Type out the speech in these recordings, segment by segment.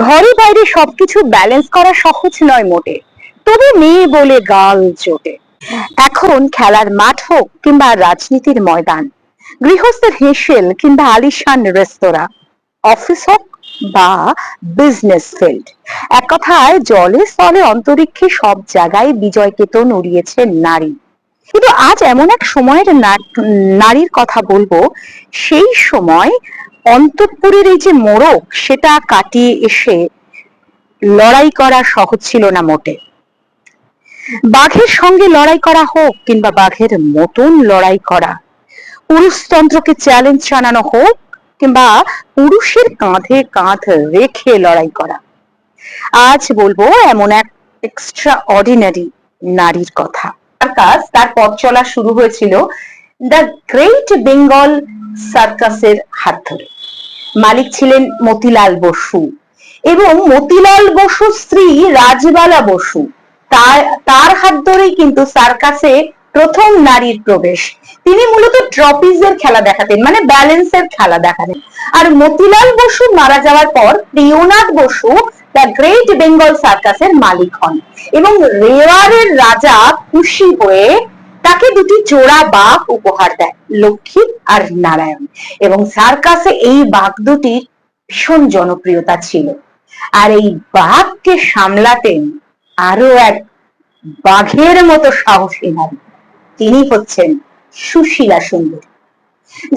ঘরে বাইরে সবকিছু ব্যালেন্স করা সহজ নয় মোটে। তবে মেয়ে বলে গাল চোটে এখন খেলার মাঠ হোক কিংবা রাজনীতির ময়দান, গৃহস্থের হেসেল কিংবা আলিশান রেস্তোরাঁ, অফিস হোক বা বিজনেস ফিল্ড এক কথায়, জলে স্থলে অন্তরিক্ষে সব জায়গায় বিজয় কেতন উড়িয়েছে নারী। কিন্তু আজ এমন এক সময়ের নারীর কথা বলব, সেই সময় অন্তঃপুরের এই যে মোড়ক, সেটা কাটিয়ে এসে লড়াই করা সহজ ছিল না মোটে। বাঘের সঙ্গে লড়াই করা হোক কিংবা বাঘের মতন লড়াই করা, পুরুষতন্ত্রকে চ্যালেঞ্জ জানানো হোক কিংবা পুরুষের কাঁধে কাঁধ রেখে লড়াই করা। আজ বলব এমন এক এক্সট্রা অর্ডিনারি নারীর কথা। তার কাজ, তার পথ চলা শুরু হয়েছিল দ্য গ্রেট বেঙ্গল সার্কাসের হাত ধরে। মালিক ছিলেন মতিলাল বসু এবং মতিলাল বসু স্ত্রী রাজবালা বসু। তার তার হাত ধরেই কিন্তু সার্কাসে প্রথম নারীর প্রবেশ। তিনি মূলত ট্রপিজের খেলা দেখাতেন মানে ব্যালেন্সের খেলা দেখাতেন। আর মতিলাল বসু মারা যাওয়ার পর Priyanath Basu the great Bengal সার্কাসের মালিক হন এবং রেওয়ারের রাজা খুশি হয়ে তাকে দুটি জোড়া বাঘ উপহার দেয়, লক্ষ্মী আর নারায়ণ। এবং সার্কাসে এই বাঘ দুটির ভীষণ জনপ্রিয়তা ছিল। আর এই বাঘকে সামলাতেন আরও এক বাঘের মতো সাহসী নারী। তিনি হচ্ছেন সুশীলা সুন্দরী।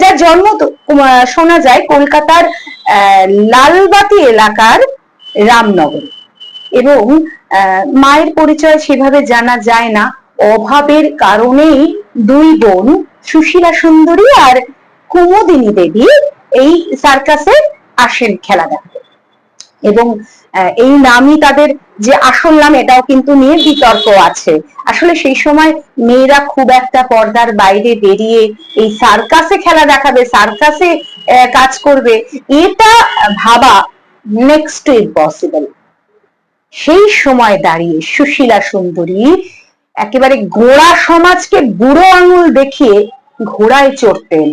যার জন্ম শোনা যায় কলকাতার লালবাতি এলাকার রামনগরে। এবং মায়ের পরিচয় সেভাবে জানা যায় না। অভাবের কারণেই দুই বোন সুশীলা সুন্দরী আর কুমুদিনী দেবী এই সার্কাসে আসেন খেলা দেখতে। এবং এই নামই তাদের যে আসল নাম, এটাও কিন্তু নিয়ে বিতর্ক আছে। আসলে সেই সময় মেয়েরা খুব একটা পর্দার বাইরে বেরিয়ে এই সার্কাসে খেলা দেখাবে সার্কাসে কাজ করবে, এটা ভাবা নেক্সট ইম্পসিবল সেই সময় দাঁড়িয়ে সুশীলা সুন্দরী একেবারে গোড়া সমাজকে বুড়ো আঙুল দেখিয়ে ঘোড়ায় চড়তেন।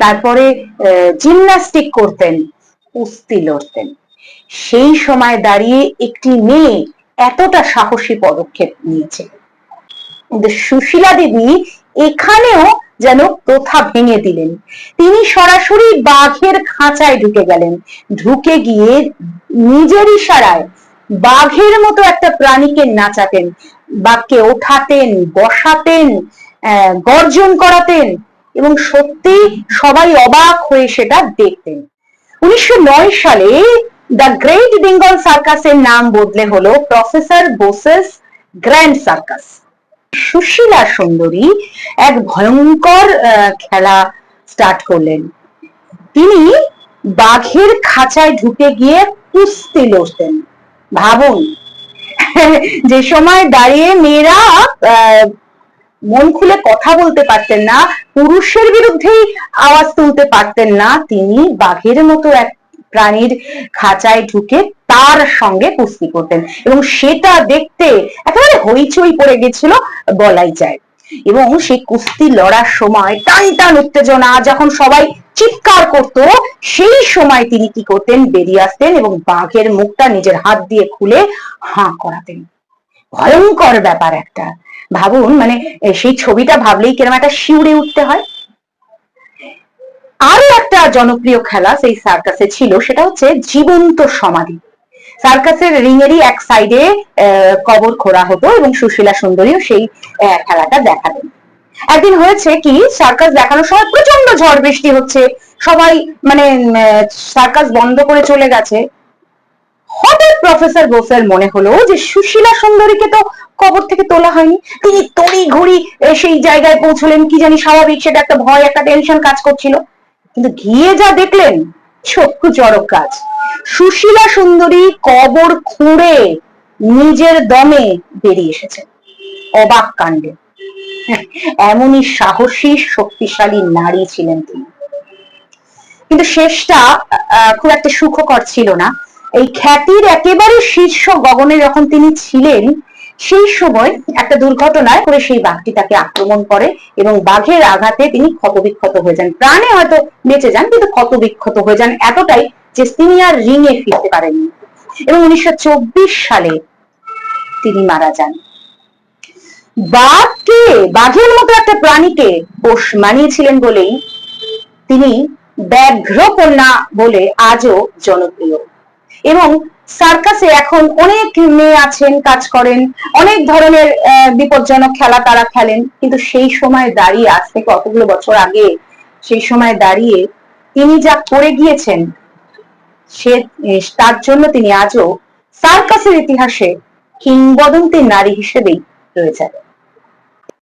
তারপরে জিমন্যাস্টিক করতেন, কুস্তি লড়তেন। সেই সময় দাঁড়িয়ে একটি মেয়ে এতটা সাহসী পদক্ষেপ নিয়েছে। সুশীলা দেবী এখানেও যেন প্রথা ভেঙে দিলেন। তিনি সরাসরি বাঘের খাঁচায় ঢুকে গেলেন। ঢুকে গিয়ে নিজের ইশারায় বাঘের মতো একটা প্রাণীকে নাচাতেন, বাঘকে ওঠাতেন, বসাতেন গর্জন করাতেন এবং সত্যি সবাই অবাক হয়ে সেটা দেখতেন। উনিশশো নয় সালে দ্য গ্রেট বেঙ্গল সার্কাসের নাম বদলে হলো professor Bose's grand circus. Sushila Sundari এক ভয়ঙ্কর খেলা স্টার্ট করলেন। তিনি বাঘের খাঁচায় ঢুকে গিয়ে কুস্তি লড়তেন। ভাবুন। যে সময় দাঁড়িয়ে মেয়েরা মন খুলে কথা বলতে পারতেন না, পুরুষের বিরুদ্ধেই আওয়াজ তুলতে পারতেন না, তিনি বাঘের মতো এক প্রাণীর খাঁচায় ঢুকে তার সঙ্গে কুস্তি করতেন এবং সেটা দেখতে একেবারে হইচই পড়ে গেছিল বলাই যায়। এবং সেই কুস্তি লড়ার সময় টান টান উত্তেজনা, যখন সবাই চিৎকার করত, সেই সময় তিনি কি করতেন? বেরিয়ে আসতেন এবং বাঘের মুখটা নিজের হাত দিয়ে খুলে হাঁ করাতেন। ভয়ঙ্কর ব্যাপার একটা। ভাবুন মানে সেই ছবিটা ভাবলেই কীরকম একটা শিউরে উঠতে হয়। আরও একটা জনপ্রিয় খেলা সেই সার্কাসে ছিল, সেটা হচ্ছে জীবন্ত সমাধি। সার্কাসের রিঙেরই এক সাইডে কবর খোঁড়া হতো এবং সুশীলা সুন্দরীও সেই খেলাটা দেখাতেন। একদিন হয়েছে কি সার্কাস দেখানোর সময় প্রচণ্ড ঝড় বৃষ্টি হচ্ছে। সবাই মানে সার্কাস বন্ধ করে চলে গেছে। হঠাৎ প্রফেসর বোসের মনে হলো যে সুশীলা সুন্দরীকে তো কবর থেকে তোলা হয়নি। তিনি তড়ি ঘড়ি সেই জায়গায় পৌঁছলেন, কি জানি স্বাভাবিক, সেটা একটা ভয়, একটা টেনশন কাজ করছিল। কিন্তু গিয়ে যা দেখলেন চক্ষু চড়ক কাজ। সুশীলা সুন্দরী কবর খুঁড়ে নিজের দমে বেরিয়ে এসেছেন অবাক কাণ্ডে। এমনই সাহসী, শক্তিশালী নারী ছিলেন তিনি। কিন্তু শেষটা খুব একটা সুখকর ছিল না। এই খ্যাতির একেবারে শীর্ষ গগনে যখন তিনি ছিলেন, সেই সময় একটা দুর্ঘটনায় করে সেই বাঘটি তাকে আক্রমণ করে এবং বাঘের আঘাতে তিনি ক্ষতবিক্ষত হয়ে যান। প্রাণে হয়তো বেঁচে যান, কিন্তু ক্ষতবিক্ষত হয়ে যান এতটাই যে তিনি আর রিঙে ফিরতে পারেননি। এবং উনিশশো চব্বিশ সালে তিনি মারা যান। বাঘকে বাঘের মতো একটা প্রাণীকে পোষ মানিয়েছিলেন বলেই তিনি ব্যাঘ্র কন্যা বলে আজও জনপ্রিয়। এবং সার্কাসে এখন অনেক মেয়ে আছেন, কাজ করেন, অনেক ধরনের বিপজ্জনক খেলা তারা খেলেন। কিন্তু সেই সময় দাঁড়িয়ে, আজ থেকে কতগুলো বছর আগে, সেই সময় দাঁড়িয়ে তিনি যা করে গিয়েছেন, সে তার জন্য তিনি আজও সার্কাসের ইতিহাসে কিংবদন্তি নারী হিসেবেই রয়ে যাবেন।